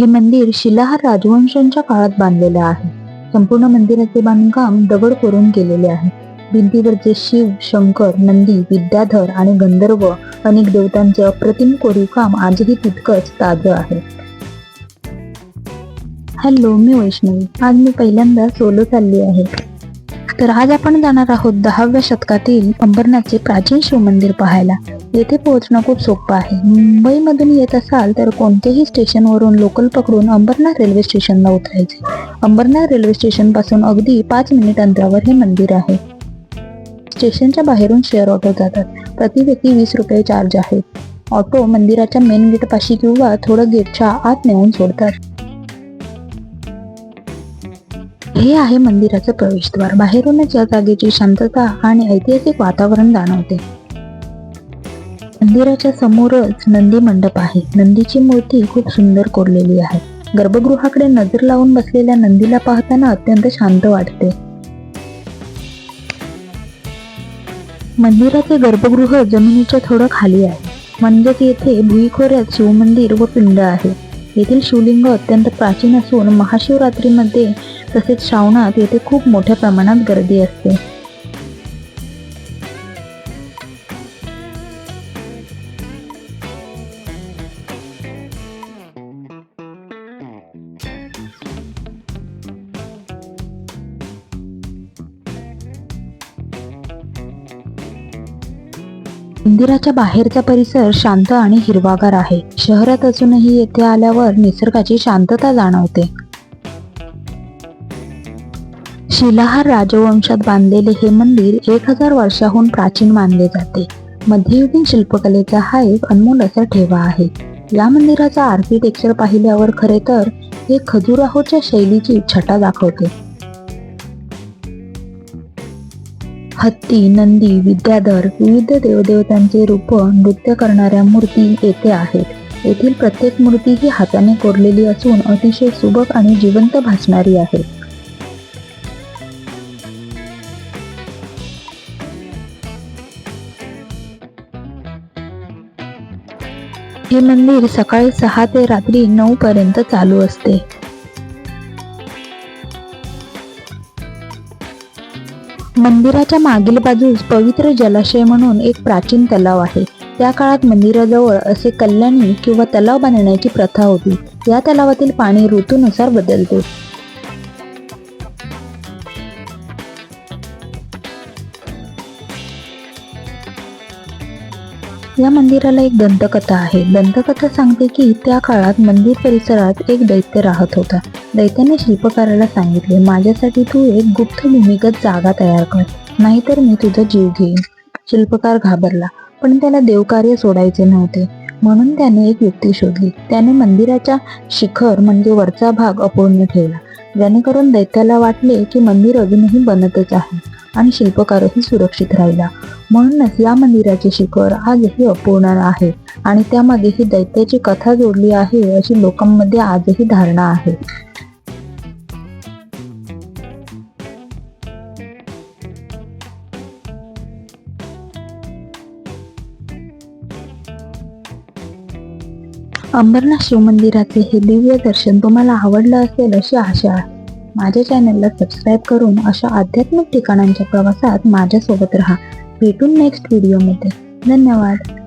हे मंदिर शिलाहार राजवंशांच्या काळात बांधलेलं आहे. संपूर्ण मंदिराचे बांधकाम दगड करून केलेले आहे. भिंतीवरचे शिव शंकर नंदी विद्याधर आणि गंधर्व अनेक देवतांचे अप्रतिम कोरीवकाम आजही तितकंच ताजं आहे. हॅलो मी वैष्णवी. आज मी पहिल्यांदा सोलो चालली आहे. तर आज आपण जाणार आहोत दहाव्या शतकातील अंबरनाथचे प्राचीन शिवमंदिर पाहायला. येथे पोहोचणं खूप सोपं आहे. मुंबईमधून येत असाल तर कोणत्याही स्टेशनवरून लोकल पकडून अंबरनाथ रेल्वे स्टेशनला उतरायचे. अंबरनाथ रेल्वे स्टेशनपासून अगदी पाच मिनिट अंतरावर हे मंदिर आहे. स्टेशनच्या बाहेरून शेअर ऑटो जातात. प्रति व्यक्ती वीस रुपये चार्ज आहे ऑटो मंदिराच्या मेन गेटपाशी किंवा थोडं गेटच्या आत नेऊन सोडतात. हे आहे मंदिराचं प्रवेशद्वार. बाहेरूनच या जागेची शांतता आणि ऐतिहासिक वातावरण जाणवते. मंदिराच्या समोरच नंदी मंडप आहे. नंदीची मूर्ती खूप सुंदर कोरलेली आहे. गर्भगृहाकडे नजर लावून बसलेल्या नंदीला पाहताना अत्यंत शांत वाटते. मंदिराचे गर्भगृह जमिनीच्या थोडं खाली आहे. म्हणजेच येथे भुईखोऱ्यात शिवमंदिर व पिंड आहे. येथील शिवलिंग अत्यंत प्राचीन असून महाशिवरात्रीमध्ये तसेच श्रावणात येथे खूप मोठ्या प्रमाणात गर्दी असते. मंदिराच्या बाहेरचा परिसर शांत आणि हिरवागार आहे. शहरात असूनही येथे आल्यावर निसर्गाची शांतता जाणवते. शिलाहार राजवंशात बांधलेले हे मंदिर एक हजार वर्षाहून प्राचीन मानले जाते. मध्ययुगीन शिल्पकलेचा हा एक अनमोल असा ठेवा आहे. या मंदिराचा आर्किटेक्चर पाहिल्यावर खरे तर हे खजुराहोच्या शैलीची छटा दाखवते. हत्ती नंदी विद्याधर विविध देवदेवतांचे रूप नृत्य करणाऱ्या मूर्ती येथे आहेत. येथील प्रत्येक मूर्ती ही हाताने कोरलेली असून अतिशय सुबक आणि जिवंत भासणारी आहे. हे मंदिर सकाळी सहा ते रात्री नऊ पर्यंत चालू असते. मंदिराच्या मागील बाजूस पवित्र जलाशय म्हणून एक प्राचीन तलाव आहे. त्या काळात मंदिराजवळ असे कल्याणी किंवा तलाव बांधण्याची प्रथा होती. या तलावातील पाणी ऋतूनुसार बदलते. या मंदिराला एक दंतकथा आहे. दंतकथा सांगते की त्या काळात मंदिर परिसरात एक दैत्य राहत होता. दैत्याने शिल्पकाराला सांगितले माझ्यासाठी तू एक गुप्त भूमिगत जागा तयार कर नाहीतर मी तुझा जीव घेईन. शिल्पकार घाबरला पण त्याला देवकार्य सोडायचे नव्हते. म्हणून त्याने एक युक्ती शोधली. त्याने मंदिराच्या शिखर म्हणजे वरचा भाग अपूर्ण ठेवला. जेणेकरून दैत्याला वाटले की मंदिर अजूनही बनतच आहे. आणि शिल्पकारही सुरक्षित राहिला. म्हणूनच या मंदिराचे शिखर आजही अपूर्ण आहे आणि त्यामध्ये ही दैत्याची कथा जोडली आहे अशी लोकांमध्ये आजही धारणा आहे. अंबरनाथ शिवमंदिराचे हे दिव्य दर्शन तुम्हाला आवडलं असेल अशी आशा आहे. माझ्या चॅनलला सबस्क्राईब करून अशा आध्यात्मिक ठिकाणांच्या प्रवासात माझ्यासोबत राहा. भेटून नेक्स्ट व्हिडिओमध्ये धन्यवाद.